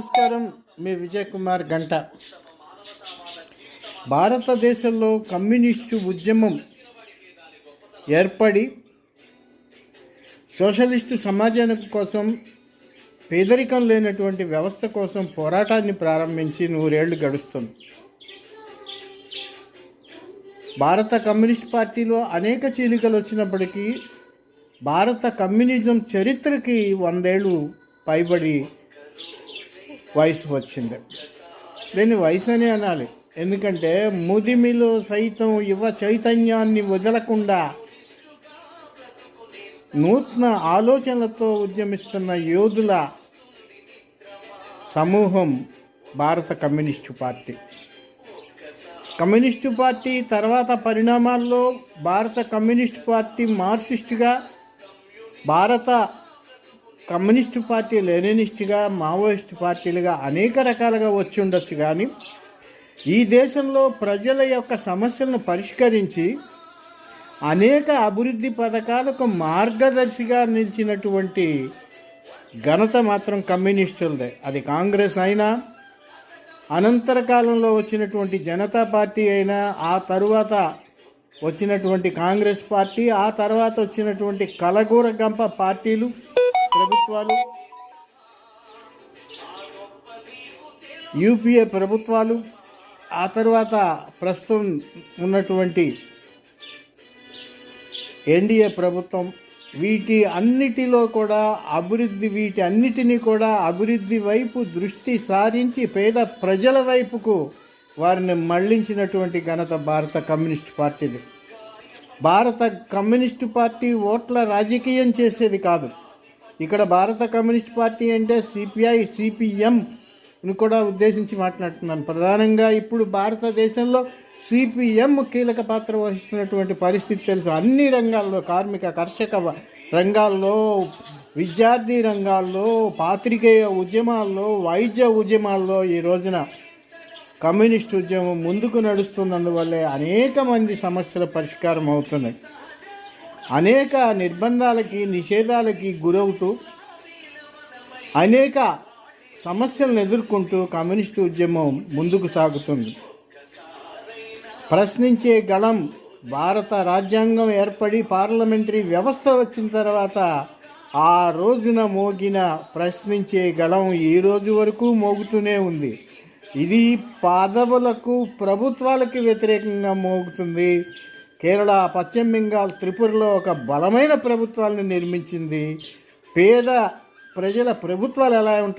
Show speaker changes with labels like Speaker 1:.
Speaker 1: నమస్కారం మీ విజయ్ కుమార్ గంట. భారతదేశంలో కమ్యూనిస్టు ఉద్యమం ఏర్పడి సోషలిస్టు సమాజానికి కోసం పేదరికం లేనటువంటి వ్యవస్థ కోసం పోరాటాన్ని ప్రారంభించి నూరేళ్ళు గడుస్తుంది. భారత కమ్యూనిస్ట్ పార్టీలో అనేక చీలికలు వచ్చినప్పటికీ భారత కమ్యూనిజం చరిత్రకి వందేళ్ళు పైబడి వయసు వచ్చింది. దీన్ని వయసు అనే అనాలి. ఎందుకంటే ముదిమిలో సైతం యువ చైతన్యాన్ని వదలకుండా నూతన ఆలోచనలతో ఉద్యమిస్తున్న యోధుల సమూహం భారత కమ్యూనిస్టు పార్టీ. కమ్యూనిస్టు పార్టీ తర్వాత పరిణామాల్లో భారత కమ్యూనిస్టు పార్టీ మార్క్సిస్టుగా భారత కమ్యూనిస్టు పార్టీ లెనినిస్టుగా మావోయిస్టు పార్టీలుగా అనేక రకాలుగా వచ్చి ఉండొచ్చు కానీ ఈ దేశంలో ప్రజల యొక్క సమస్యలను పరిష్కరించి అనేక అభివృద్ధి పథకాలకు మార్గదర్శిగా నిలిచినటువంటి ఘనత మాత్రం కమ్యూనిస్టులదే. అది కాంగ్రెస్ అయినా అనంతర కాలంలో వచ్చినటువంటి జనతా పార్టీ అయినా ఆ తరువాత వచ్చినటువంటి కాంగ్రెస్ పార్టీ ఆ తర్వాత వచ్చినటువంటి కలగూర గంప పార్టీలు ప్రభుత్వాలు యూపీఏ ప్రభుత్వాలు ఆ తర్వాత ప్రస్తుతం ఉన్నటువంటి ఎన్డీఏ ప్రభుత్వం వీటి అన్నిటిలో కూడా అభివృద్ధి వీటి అన్నిటినీ కూడా అభివృద్ధి వైపు దృష్టి సారించి పేద ప్రజల వైపుకు వారిని మళ్ళించినటువంటి ఘనత భారత కమ్యూనిస్ట్ పార్టీది. భారత కమ్యూనిస్టు పార్టీ ఓట్ల రాజకీయం చేసేది కాదు. ఇక్కడ భారత కమ్యూనిస్ట్ పార్టీ అంటే సిపిఐ సిపిఎంను కూడా ఉద్దేశించి మాట్లాడుతున్నాను. ప్రధానంగా ఇప్పుడు భారతదేశంలో సిపిఎం కీలక పాత్ర వహిస్తున్నటువంటి పరిస్థితి తెలుసు. అన్ని రంగాల్లో కార్మిక కర్షక రంగాల్లో విద్యార్థి రంగాల్లో పాత్రికేయ ఉద్యమాల్లో వైద్య ఉద్యమాల్లో ఈ రోజున కమ్యూనిస్ట్ ఉద్యమం ముందుకు నడుస్తున్నందువల్లే అనేక మంది సమస్యల పరిష్కారం అవుతున్నాయి. అనేక నిర్బంధాలకి నిషేధాలకి గురవుతూ అనేక సమస్యలను ఎదుర్కొంటూ కమ్యూనిస్టు ఉద్యమం ముందుకు సాగుతుంది. ప్రశ్నించే గళం భారత రాజ్యాంగం ఏర్పడి పార్లమెంటరీ వ్యవస్థ వచ్చిన తర్వాత ఆ రోజున మోగిన ప్రశ్నించే గళం ఈ రోజు వరకు మోగుతూనే ఉంది. ఇది పదవులకు ప్రభుత్వాలకి వ్యతిరేకంగా మోగుతుంది. కేరళ పశ్చిమ బెంగాల్ త్రిపురలో ఒక బలమైన ప్రభుత్వాలను నిర్మించింది. పేద ప్రజల ప్రభుత్వాలు ఎలా ఉంటాయి?